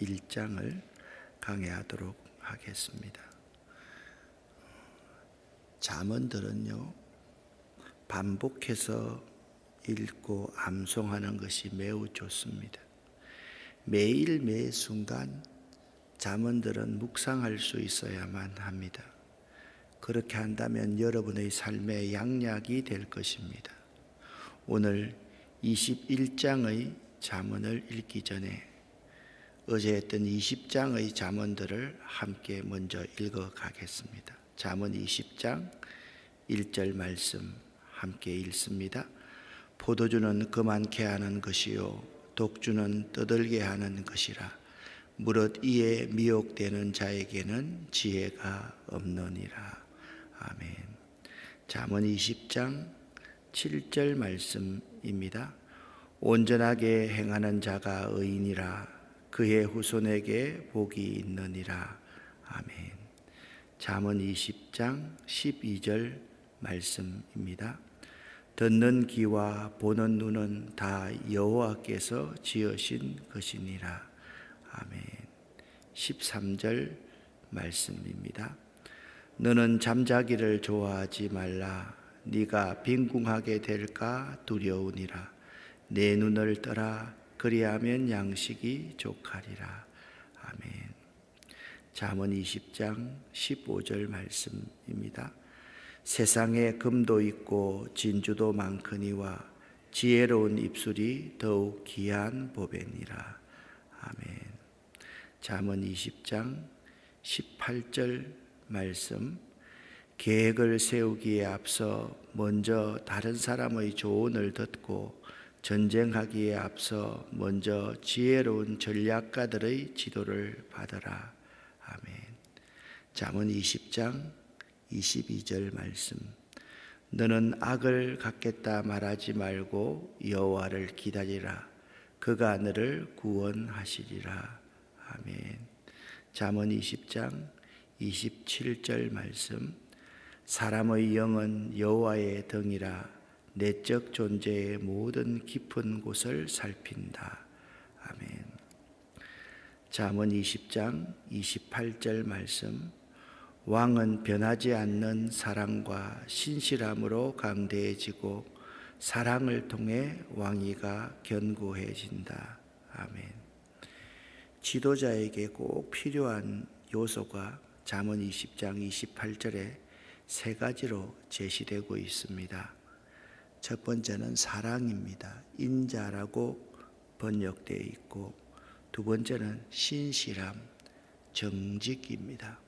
21장을 강해하도록 하겠습니다. 잠언들은요, 반복해서 읽고 암송하는 것이 매우 좋습니다. 매일 매 순간 잠언들은 묵상할 수 있어야만 합니다. 그렇게 한다면 여러분의 삶의 양약이 될 것입니다. 오늘 21장의 잠언을 읽기 전에 어제 했던 20장의 잠언들을 함께 먼저 읽어 가겠습니다. 잠언 20장 1절 말씀 함께 읽습니다. 포도주는 그만케 하는 것이요 독주는 떠들게 하는 것이라 무릇 이에 미혹되는 자에게는 지혜가 없느니라. 아멘. 잠언 20장 7절 말씀입니다. 온전하게 행하는 자가 의인이라 그의 후손에게 복이 있느니라. 아멘. 잠언 20장 12절 말씀입니다. 듣는 귀와 보는 눈은 다 여호와께서 지으신 것이니라. 아멘. 13절 말씀입니다. 너는 잠자기를 좋아하지 말라. 네가 빈궁하게 될까 두려우니라. 내 눈을 떠라 그리하면 양식이 족하리라. 아멘. 잠언 20장 15절 말씀입니다. 세상에 금도 있고 진주도 많거니와 지혜로운 입술이 더욱 귀한 보배니라. 아멘. 잠언 20장 18절 말씀 계획을 세우기에 앞서 먼저 다른 사람의 조언을 듣고 전쟁하기에 앞서 먼저 지혜로운 전략가들의 지도를 받아라. 아멘. 잠언 20장 22절 말씀. 너는 악을 갖겠다 말하지 말고 여호와를 기다리라. 그가 너를 구원하시리라. 아멘. 잠언 20장 27절 말씀. 사람의 영은 여호와의 등이라 내적 존재의 모든 깊은 곳을 살핀다. 아멘. 잠언 20장 28절 말씀. 왕은 변하지 않는 사랑과 신실함으로 강대해지고 사랑을 통해 왕위가 견고해진다. 아멘. 지도자에게 꼭 필요한 요소가 잠언 20장 28절에 세 가지로 제시되고 있습니다. 첫 번째는 사랑입니다. 인자라고 번역되어 있고 두 번째는 신실함, 정직입니다.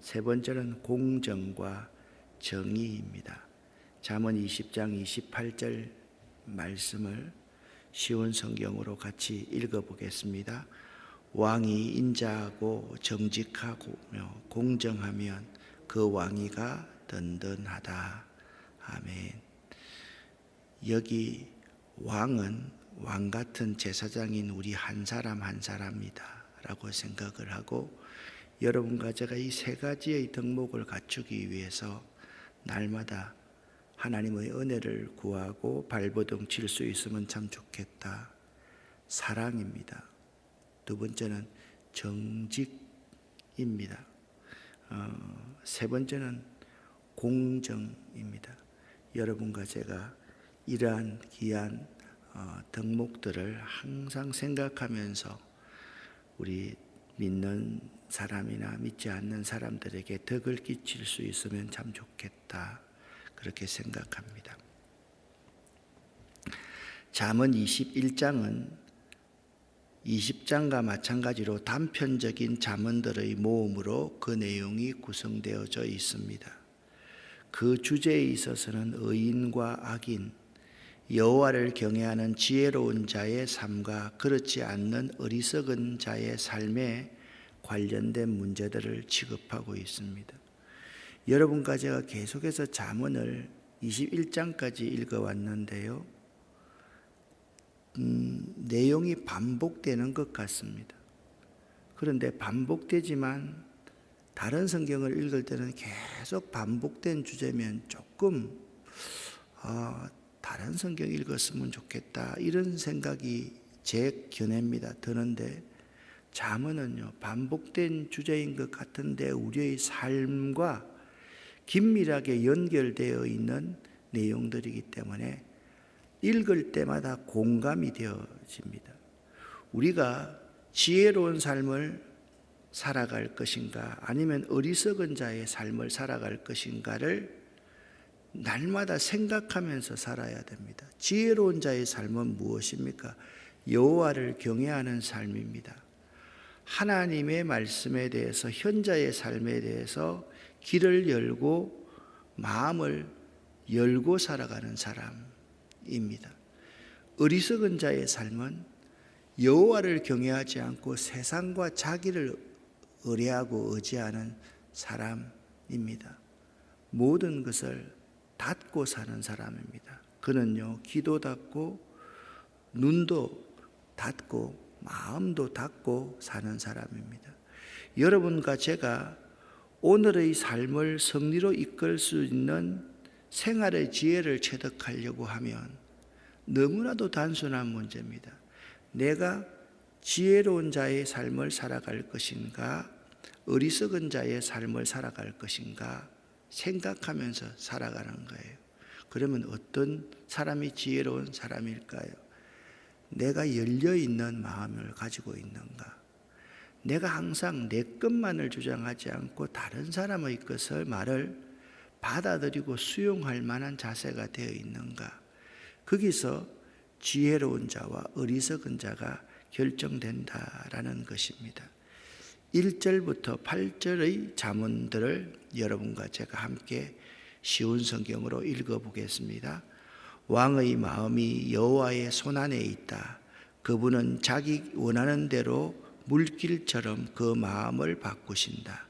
세 번째는 공정과 정의입니다. 잠언 20장 28절 말씀을 쉬운 성경으로 같이 읽어 보겠습니다. 왕이 인자하고 정직하고 공정하면 그 왕위가 든든하다. 아멘. 여기 왕은 왕 같은 제사장인 우리 한 사람 한 사람이다라고 생각을 하고 여러분과 제가 이 세 가지의 덕목을 갖추기 위해서 날마다 하나님의 은혜를 구하고 발버둥 칠 수 있으면 참 좋겠다. 사랑입니다. 두 번째는 정직입니다. 어, 세 번째는 공정입니다. 여러분과 제가 이러한 귀한 어, 덕목들을 항상 생각하면서 우리 믿는 사람이나 믿지 않는 사람들에게 덕을 끼칠 수 있으면 참 좋겠다. 그렇게 생각합니다. 잠언 21장은 20장과 마찬가지로 단편적인 잠언들의 모음으로 그 내용이 구성되어져 있습니다. 그 주제에 있어서는 의인과 악인, 여호와를 경외하는 지혜로운 자의 삶과 그렇지 않는 어리석은 자의 삶에 관련된 문제들을 취급하고 있습니다. 여러분과 제가 계속해서 잠언을 21장까지 읽어왔는데요. 음, 내용이 반복되는 것 같습니다. 그런데 반복되지만 다른 성경을 읽을 때는 계속 반복된 주제면 조금 아, 다른 성경 읽었으면 좋겠다 이런 생각이 제 견해입니다. 드는데 잠언은요 반복된 주제인 것 같은데 우리의 삶과 긴밀하게 연결되어 있는 내용들이기 때문에 읽을 때마다 공감이 되어집니다. 우리가 지혜로운 삶을 살아갈 것인가 아니면 어리석은 자의 삶을 살아갈 것인가를 날마다 생각하면서 살아야 됩니다. 지혜로운 자의 삶은 무엇입니까? 여호와를 경외하는 삶입니다. 하나님의 말씀에 대해서 현자의 삶에 대해서 길을 열고 마음을 열고 살아가는 사람입니다. 어리석은 자의 삶은 여호와를 경외하지 않고 세상과 자기를 의뢰하고 의지하는 사람입니다. 모든 것을 닫고 사는 사람입니다. 그는요, 귀도 닫고 눈도 닫고 마음도 닫고 사는 사람입니다. 여러분과 제가 오늘의 삶을 승리로 이끌 수 있는 생활의 지혜를 체득하려고 하면 너무나도 단순한 문제입니다. 내가 지혜로운 자의 삶을 살아갈 것인가, 어리석은 자의 삶을 살아갈 것인가 생각하면서 살아가는 거예요. 그러면 어떤 사람이 지혜로운 사람일까요? 내가 열려 있는 마음을 가지고 있는가? 내가 항상 내 것만을 주장하지 않고 다른 사람의 것을 말을 받아들이고 수용할 만한 자세가 되어 있는가? 거기서 지혜로운 자와 어리석은 자가 결정된다라는 것입니다. 1절부터 8절의 자문들을 여러분과 제가 함께 쉬운 성경으로 읽어 보겠습니다. 왕의 마음이 여호와의 손안에 있다. 그분은 자기 원하는 대로 물길처럼 그 마음을 바꾸신다.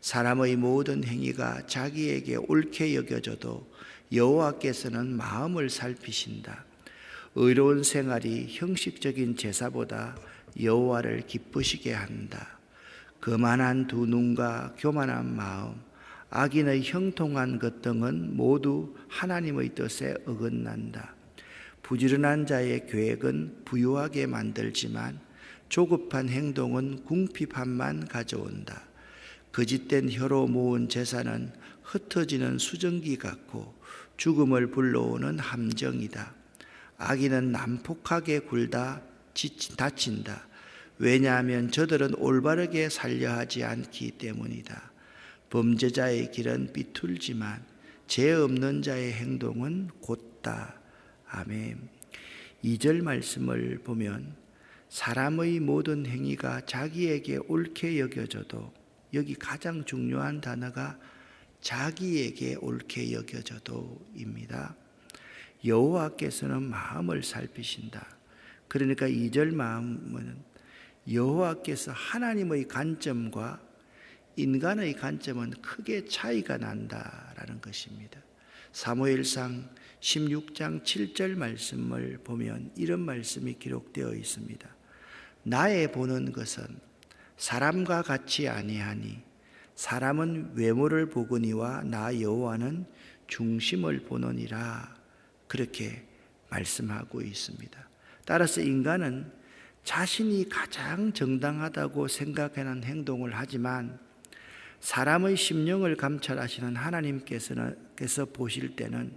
사람의 모든 행위가 자기에게 옳게 여겨져도 여호와께서는 마음을 살피신다. 의로운 생활이 형식적인 제사보다 여호와를 기쁘시게 한다. 거만한 두 눈과 교만한 마음, 악인의 형통한 것 등은 모두 하나님의 뜻에 어긋난다. 부지런한 자의 계획은 부유하게 만들지만 조급한 행동은 궁핍함만 가져온다. 거짓된 혀로 모은 재산은 흩어지는 수증기 같고 죽음을 불러오는 함정이다. 악인은 난폭하게 굴다 다친다. 왜냐하면 저들은 올바르게 살려 하지 않기 때문이다. 범죄자의 길은 비툴지만 죄 없는 자의 행동은 곧다. 아멘. 2절 말씀을 보면 사람의 모든 행위가 자기에게 옳게 여겨져도 여기 가장 중요한 단어가 자기에게 옳게 여겨져도입니다. 여호와께서는 마음을 살피신다. 그러니까 2절 마음은 여호와께서 하나님의 관점과 인간의 관점은 크게 차이가 난다라는 것입니다. 사무엘상 16장 7절 말씀을 보면 이런 말씀이 기록되어 있습니다. 나의 보는 것은 사람과 같이 아니하니 사람은 외모를 보거니와 나 여호와는 중심을 보노니라 그렇게 말씀하고 있습니다. 따라서 인간은 자신이 가장 정당하다고 생각하는 행동을 하지만 사람의 심령을 감찰하시는 하나님께서 보실 때는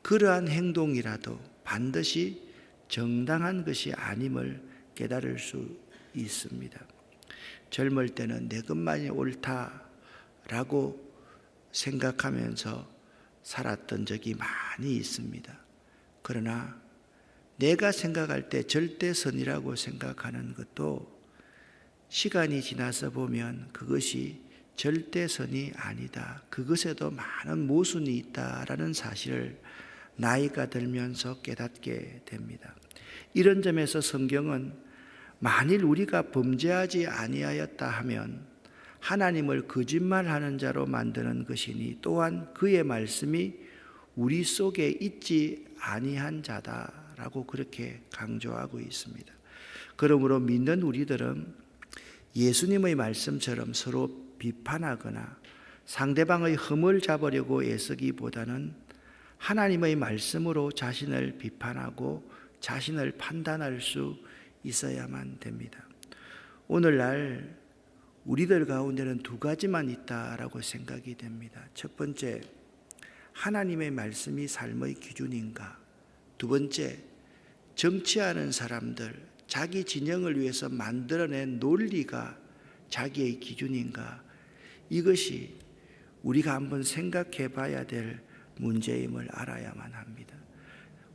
그러한 행동이라도 반드시 정당한 것이 아님을 깨달을 수 있습니다. 젊을 때는 내 것만이 옳다라고 생각하면서 살았던 적이 많이 있습니다. 그러나 내가 생각할 때 절대선이라고 생각하는 것도 시간이 지나서 보면 그것이 절대선이 아니다. 그것에도 많은 모순이 있다라는 사실을 나이가 들면서 깨닫게 됩니다. 이런 점에서 성경은 만일 우리가 범죄하지 아니하였다 하면 하나님을 거짓말하는 자로 만드는 것이니 또한 그의 말씀이 우리 속에 있지 아니한 자다라고 그렇게 강조하고 있습니다. 그러므로 믿는 우리들은 예수님의 말씀처럼 서로 비판하거나 상대방의 흠을 잡으려고 애쓰기보다는 하나님의 말씀으로 자신을 비판하고 자신을 판단할 수 있어야만 됩니다. 오늘날 우리들 가운데는 두 가지만 있다라고 생각이 됩니다. 첫 번째, 하나님의 말씀이 삶의 기준인가? 두 번째, 정치하는 사람들, 자기 진영을 위해서 만들어낸 논리가 자기의 기준인가? 이것이 우리가 한번 생각해 봐야 될 문제임을 알아야만 합니다.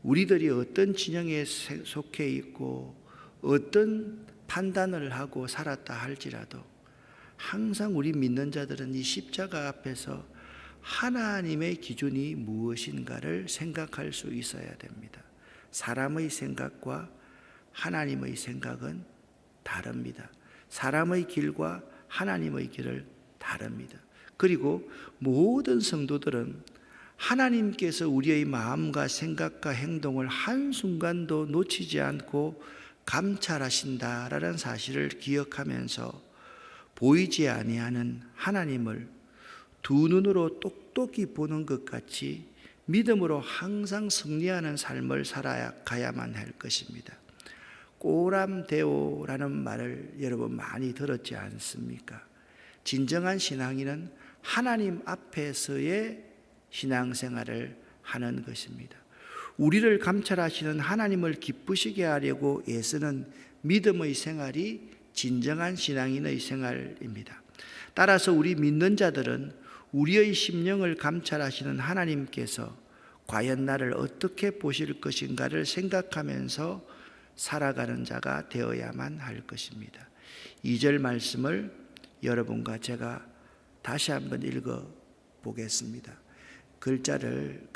우리들이 어떤 진영에 속해 있고 어떤 판단을 하고 살았다 할지라도 항상 우리 믿는 자들은 이 십자가 앞에서 하나님의 기준이 무엇인가를 생각할 수 있어야 됩니다. 사람의 생각과 하나님의 생각은 다릅니다. 사람의 길과 하나님의 길을 다릅니다. 그리고 모든 성도들은 하나님께서 우리의 마음과 생각과 행동을 한순간도 놓치지 않고 감찰하신다라는 사실을 기억하면서 보이지 아니하는 하나님을 두 눈으로 똑똑히 보는 것 같이 믿음으로 항상 승리하는 삶을 살아가야만 할 것입니다. 꼬람대오라는 말을 여러분 많이 들었지 않습니까? 진정한 신앙인은 하나님 앞에서의 신앙생활을 하는 것입니다. 우리를 감찰하시는 하나님을 기쁘시게 하려고 애쓰는 믿음의 생활이 진정한 신앙인의 생활입니다. 따라서 우리 믿는 자들은 우리의 심령을 감찰하시는 하나님께서 과연 나를 어떻게 보실 것인가를 생각하면서 살아가는 자가 되어야만 할 것입니다. 2절 말씀을 여러분과 제가 다시 한번 읽어 보겠습니다. 글자를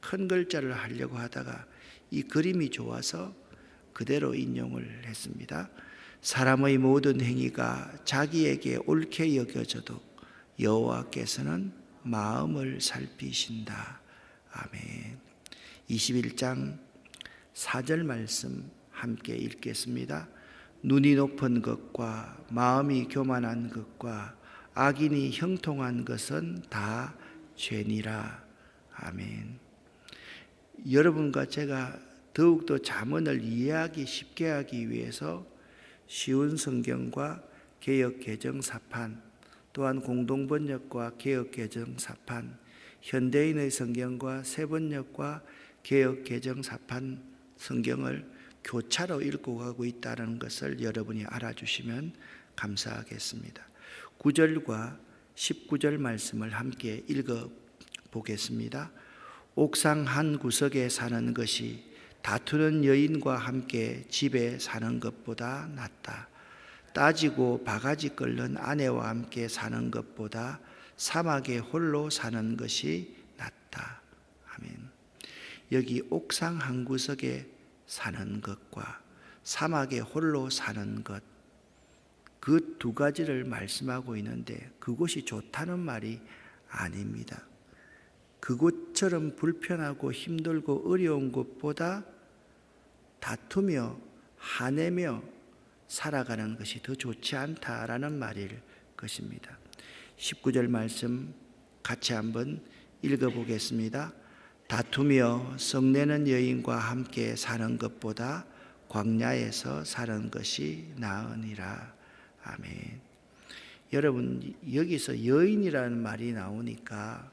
큰 글자를 하려고 하다가 이 그림이 좋아서 그대로 인용을 했습니다. 사람의 모든 행위가 자기에게 옳게 여겨져도 여호와께서는 마음을 살피신다. 아멘. 21장 4절 말씀 함께 읽겠습니다. 눈이 높은 것과 마음이 교만한 것과 악인이 형통한 것은 다 죄니라. 아멘. 여러분과 제가 더욱더 자문을 이해하기 쉽게 하기 위해서 쉬운 성경과 개혁 개정 사판 또한 공동 번역과 개혁 개정 사판 현대인의 성경과 새 번역과 개혁 개정 사판 성경을 교차로 읽고 가고 있다는 것을 여러분이 알아주시면 감사하겠습니다. 9절과 19절 말씀을 함께 읽어 보겠습니다. 옥상 한 구석에 사는 것이 다투는 여인과 함께 집에 사는 것보다 낫다. 따지고 바가지 끓는 아내와 함께 사는 것보다 사막에 홀로 사는 것이 낫다. 아멘. 여기 옥상 한 구석에 사는 것과 사막에 홀로 사는 것, 그 두 가지를 말씀하고 있는데 그곳이 좋다는 말이 아닙니다. 그곳처럼 불편하고 힘들고 어려운 것보다 다투며 화내며 살아가는 것이 더 좋지 않다라는 말일 것입니다. 19절 말씀 같이 한번 읽어보겠습니다. 다투며 성내는 여인과 함께 사는 것보다 광야에서 사는 것이 나으니라. 아멘. 여러분 여기서 여인이라는 말이 나오니까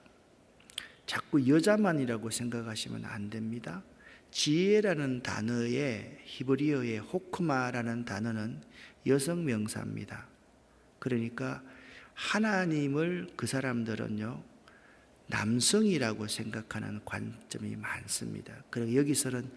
자꾸 여자만이라고 생각하시면 안 됩니다. 지혜라는 단어의 히브리어의 호크마라는 단어는 여성 명사입니다. 그러니까 하나님을 그 사람들은요 남성이라고 생각하는 관점이 많습니다. 그리고 여기서는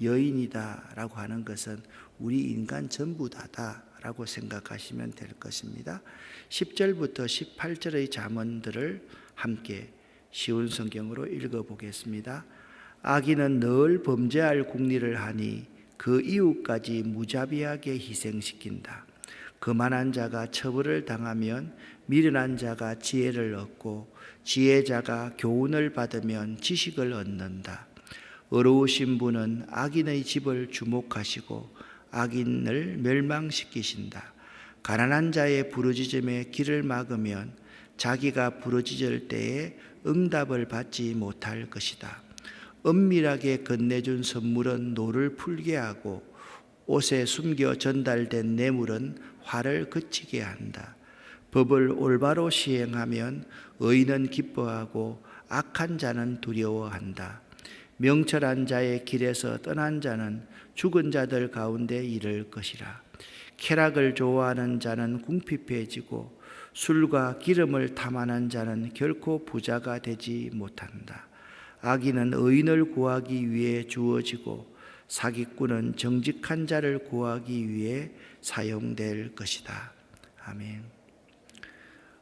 여인이다라고 하는 것은 우리 인간 전부 다다라고 생각하시면 될 것입니다. 10절부터 18절의 잠언들을 함께 쉬운 성경으로 읽어 보겠습니다. 악인은 늘 범죄할 궁리를 하니 그 이웃까지 무자비하게 희생시킨다. 그만한 자가 처벌을 당하면 미련한 자가 지혜를 얻고 지혜자가 교훈을 받으면 지식을 얻는다. 어려우신 분은 악인의 집을 주목하시고 악인을 멸망시키신다. 가난한 자의 부르짖음에 길을 막으면 자기가 부르짖을 때에 응답을 받지 못할 것이다. 은밀하게 건네준 선물은 노를 풀게 하고 옷에 숨겨 전달된 뇌물은 화를 그치게 한다. 법을 올바로 시행하면 의인은 기뻐하고 악한 자는 두려워한다. 명철한 자의 길에서 떠난 자는 죽은 자들 가운데 이를 것이라. 쾌락을 좋아하는 자는 궁핍해지고 술과 기름을 탐하는 자는 결코 부자가 되지 못한다. 악인은 의인을 구하기 위해 주어지고 사기꾼은 정직한 자를 구하기 위해 사용될 것이다. 아멘.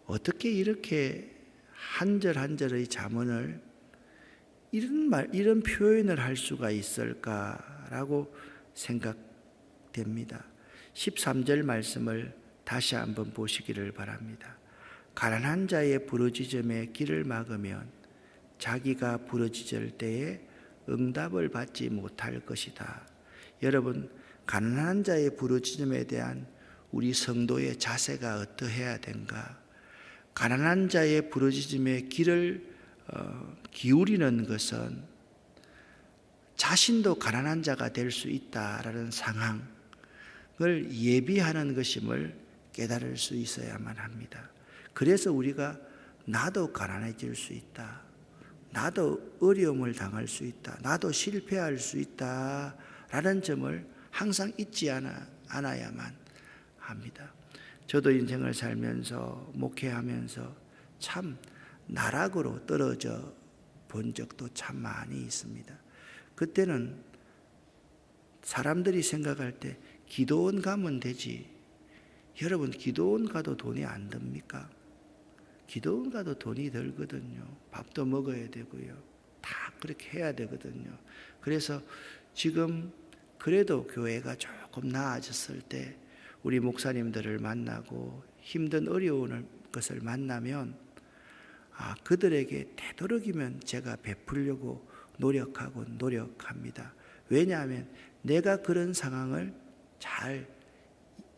어떻게 이렇게 한 절 한 절의 자문을 이런 말, 이런 표현을 할 수가 있을까라고 생각됩니다. 13절 말씀을 다시 한번 보시기를 바랍니다. 가난한 자의 부르짖음에 길을 막으면 자기가 부르짖을 때에 응답을 받지 못할 것이다. 여러분, 가난한 자의 부르짖음에 대한 우리 성도의 자세가 어떠해야 된가? 가난한 자의 부르짖음에 귀를 어, 기울이는 것은 자신도 가난한 자가 될 수 있다라는 상황을 예비하는 것임을 깨달을 수 있어야만 합니다. 그래서 우리가 나도 가난해질 수 있다. 나도 어려움을 당할 수 있다. 나도 실패할 수 있다. 라는 점을 항상 잊지 않아, 않아야만 합니다. 저도 인생을 살면서 목회하면서 참 나락으로 떨어져 본 적도 참 많이 있습니다. 그때는 사람들이 생각할 때 기도원 가면 되지. 여러분 기도원 가도 돈이 안 듭니까? 기도원 가도 돈이 들거든요. 밥도 먹어야 되고요. 다 그렇게 해야 되거든요. 그래서 지금 그래도 교회가 조금 나아졌을 때 우리 목사님들을 만나고 힘든 어려운 것을 만나면 아, 그들에게 되도록이면 제가 베풀려고 노력하고 노력합니다. 왜냐하면 내가 그런 상황을 잘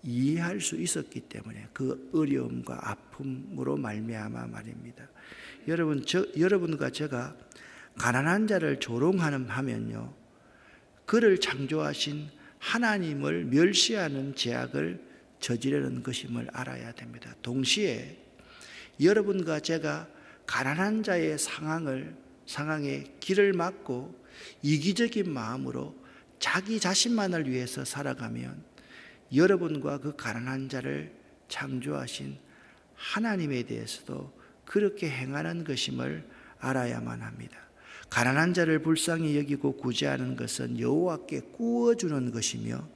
이해할 수 있었기 때문에 그 어려움과 아픔으로 말미암아 말입니다. 여러분 저 여러분과 제가 가난한 자를 조롱하는 하면요. 그를 창조하신 하나님을 멸시하는 죄악을 저지르는 것임을 알아야 됩니다. 동시에 여러분과 제가 가난한 자의 상황을 상황에 길을 막고 이기적인 마음으로 자기 자신만을 위해서 살아가면 여러분과 그 가난한 자를 창조하신 하나님에 대해서도 그렇게 행하는 것임을 알아야만 합니다. 가난한 자를 불쌍히 여기고 구제하는 것은 여호와께 구워주는 것이며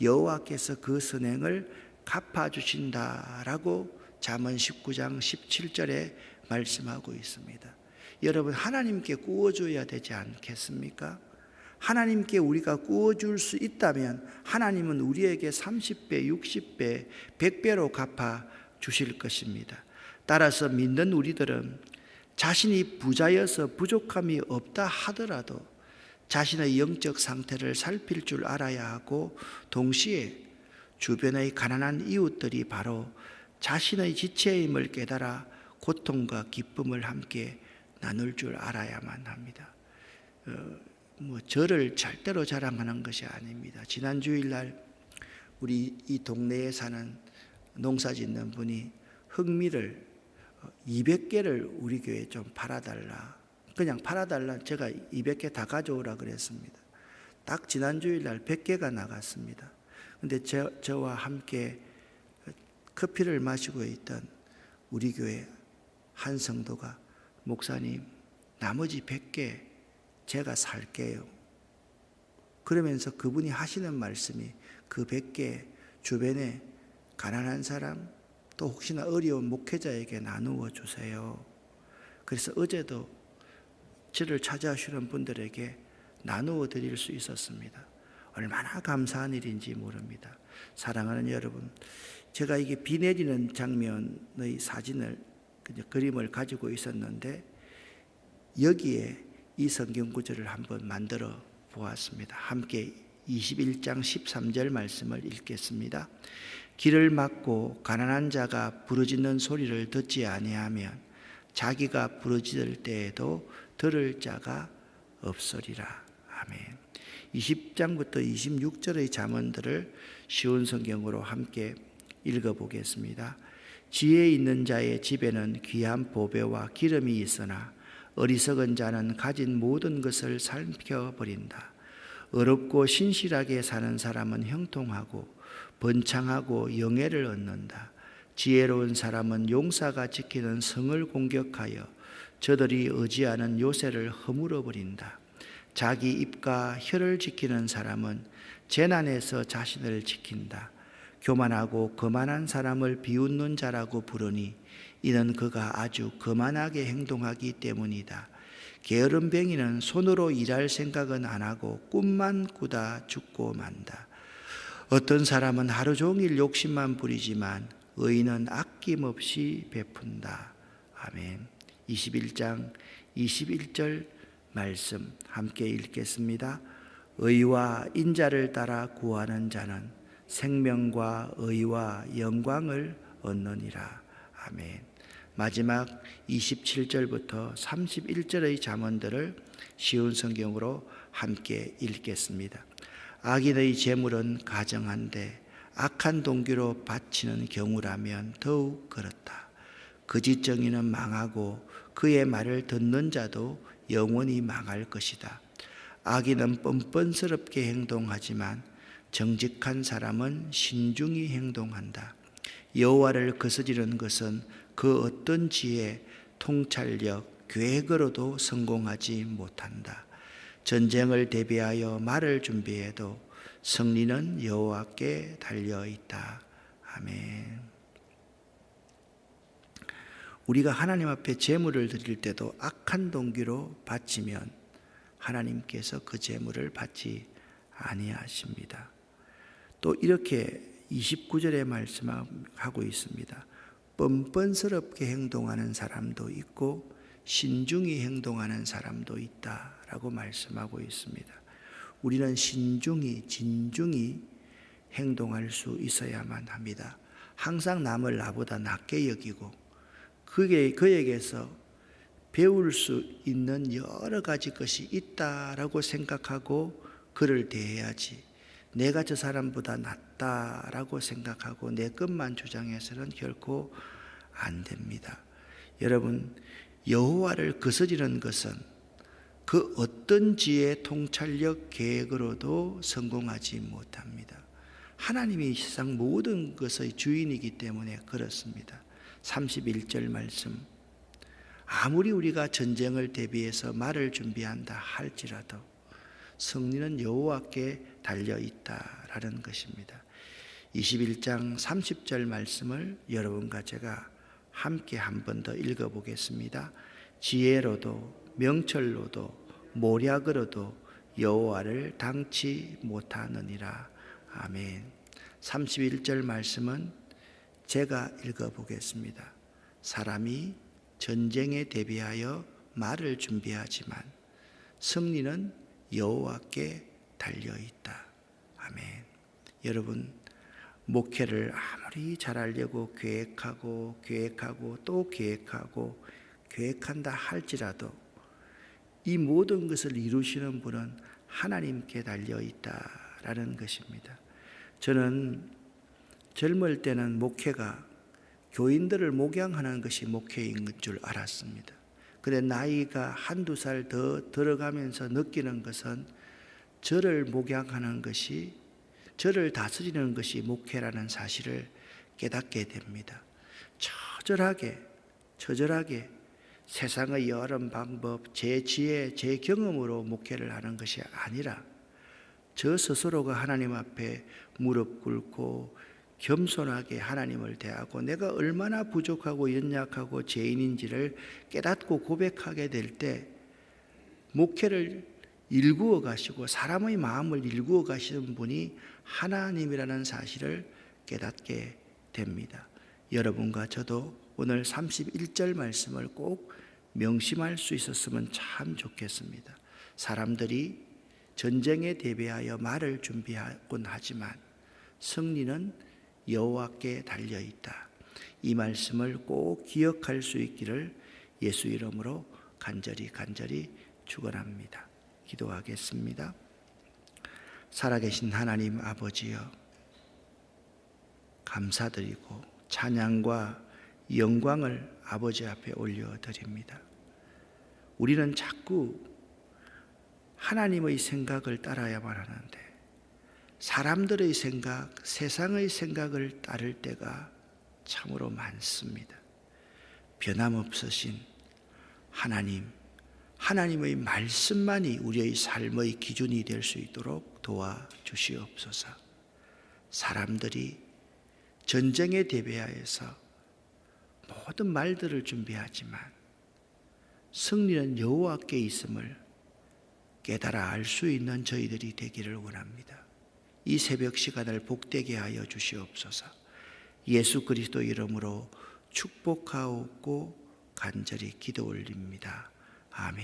여호와께서 그 선행을 갚아 주신다라고 잠언 19장 17절에 말씀하고 있습니다. 여러분 하나님께 구워줘야 되지 않겠습니까? 하나님께 우리가 구워줄 수 있다면 하나님은 우리에게 30배, 60배, 100배로 갚아 주실 것입니다. 따라서 믿는 우리들은 자신이 부자여서 부족함이 없다 하더라도 자신의 영적 상태를 살필 줄 알아야 하고 동시에 주변의 가난한 이웃들이 바로 자신의 지체임을 깨달아 고통과 기쁨을 함께 나눌 줄 알아야만 합니다. 어, 뭐 저를 절대로 자랑하는 것이 아닙니다. 지난 주일날 우리 이 동네에 사는 농사 짓는 분이 흑미를 200개를 어, 우리 교회에 좀 팔아달라. 그냥 팔아달라. 제가 200개 다 가져오라 그랬습니다. 딱 지난 주일날 100개가 나갔습니다. 근데 저, 저와 함께 커피를 마시고 있던 우리 교회 한 성도가 목사님 나머지 100개 제가 살게요. 그러면서 그분이 하시는 말씀이 그 100개 주변에 가난한 사람 또 혹시나 어려운 목회자에게 나누어 주세요. 그래서 어제도 저를 찾아오시는 분들에게 나누어 드릴 수 있었습니다. 얼마나 감사한 일인지 모릅니다. 사랑하는 여러분, 제가 이게 비 내리는 장면의 사진을 그림을 가지고 있었는데 여기에 이 성경 구절을 한번 만들어 보았습니다. 함께 21장 13절 말씀을 읽겠습니다. 길을 막고 가난한 자가 부르짖는 소리를 듣지 아니하면 자기가 부르짖을 때에도 들을 자가 없으리라. 아멘. 20장부터 26절의 잠언들을 쉬운 성경으로 함께 읽어 보겠습니다. 지혜 있는 자의 집에는 귀한 보배와 기름이 있으나 어리석은 자는 가진 모든 것을 살펴버린다. 어렵고 신실하게 사는 사람은 형통하고 번창하고 영예를 얻는다. 지혜로운 사람은 용사가 지키는 성을 공격하여 저들이 의지하는 요새를 허물어 버린다. 자기 입과 혀를 지키는 사람은 재난에서 자신을 지킨다. 교만하고 거만한 사람을 비웃는 자라고 부르니 이는 그가 아주 거만하게 행동하기 때문이다. 게으름뱅이는 손으로 일할 생각은 안 하고 꿈만 꾸다 죽고 만다. 어떤 사람은 하루 종일 욕심만 부리지만 의인은 아낌없이 베푼다. 아멘. 21장 21절 말씀 함께 읽겠습니다. 의와 인자를 따라 구하는 자는 생명과 의와 영광을 얻느니라. 아멘. 마지막 27절부터 31절의 잠언들을 쉬운 성경으로 함께 읽겠습니다. 악인의 재물은 가정한데 악한 동기로 바치는 경우라면 더욱 그렇다. 정의는 망하고 그의 말을 듣는 자도 영원히 망할 것이다. 악인은 뻔뻔스럽게 행동하지만 정직한 사람은 신중히 행동한다. 여호와를 거스리는 것은 그 어떤 지혜, 통찰력, 계획으로도 성공하지 못한다. 전쟁을 대비하여 말을 준비해도 승리는 여호와께 달려 있다. 아멘. 우리가 하나님 앞에 제물을 드릴 때도 악한 동기로 바치면 하나님께서 그 제물을 받지 아니하십니다. 또 이렇게 29절에 말씀하고 있습니다. 뻔뻔스럽게 행동하는 사람도 있고 신중히 행동하는 사람도 있다라고 말씀하고 있습니다. 우리는 신중히 진중히 행동할 수 있어야만 합니다. 항상 남을 나보다 낮게 여기고 그게 그에게서 배울 수 있는 여러 가지 것이 있다라고 생각하고 그를 대해야지. 내가 저 사람보다 낫다라고 생각하고 내 것만 주장해서는 결코 안 됩니다. 여러분 여호와를 거스리는 것은 그 어떤 지혜 통찰력 계획으로도 성공하지 못합니다. 하나님이 세상 모든 것의 주인이기 때문에 그렇습니다. 31절 말씀. 아무리 우리가 전쟁을 대비해서 말을 준비한다 할지라도 승리는 여호와께 달려 있다라는 것입니다. 21장 30절 말씀을 여러분과 제가 함께 한 번 더 읽어 보겠습니다. 지혜로도 명철로도 모략으로도 여호와를 당치 못하느니라. 아멘. 31절 말씀은 제가 읽어 보겠습니다. 사람이 전쟁에 대비하여 말을 준비하지만 승리는 여호와께 달려 있다. 아멘. 여러분 목회를 아무리 잘 하려고 계획하고 계획하고 또 계획하고 계획한다 할지라도 이 모든 것을 이루시는 분은 하나님께 달려 있다라는 것입니다. 저는 젊을 때는 목회가 교인들을 목양하는 것이 목회인 줄 알았습니다. 그런데 나이가 한두 살 더 들어가면서 느끼는 것은 저를 목양하는 것이 저를 다스리는 것이 목회라는 사실을 깨닫게 됩니다. 처절하게 처절하게 세상의 여러 방법, 제 지혜, 제 경험으로 목회를 하는 것이 아니라 저 스스로가 하나님 앞에 무릎 꿇고 겸손하게 하나님을 대하고 내가 얼마나 부족하고 연약하고 죄인인지를 깨닫고 고백하게 될 때 목회를 일구어 가시고 사람의 마음을 일구어 가시는 분이 하나님이라는 사실을 깨닫게 됩니다. 여러분과 저도 오늘 31절 말씀을 꼭 명심할 수 있었으면 참 좋겠습니다. 사람들이 전쟁에 대비하여 말을 준비하곤 하지만 승리는 여호와께 달려 있다. 이 말씀을 꼭 기억할 수 있기를 예수 이름으로 간절히 간절히 축원합니다. 기도하겠습니다. 살아계신 하나님 아버지여 감사드리고 찬양과 영광을 아버지 앞에 올려드립니다. 우리는 자꾸 하나님의 생각을 따라야만 하는데 사람들의 생각, 세상의 생각을 따를 때가 참으로 많습니다. 변함없으신 하나님, 하나님의 말씀만이 우리의 삶의 기준이 될 수 있도록 도와주시옵소서. 사람들이 전쟁에 대비하여서 모든 말들을 준비하지만 승리는 여호와께 있음을 깨달아 알 수 있는 저희들이 되기를 원합니다. 이 새벽 시간을 복되게 하여 주시옵소서. 예수 그리스도 이름으로 축복하옵고 간절히 기도 올립니다. 아멘.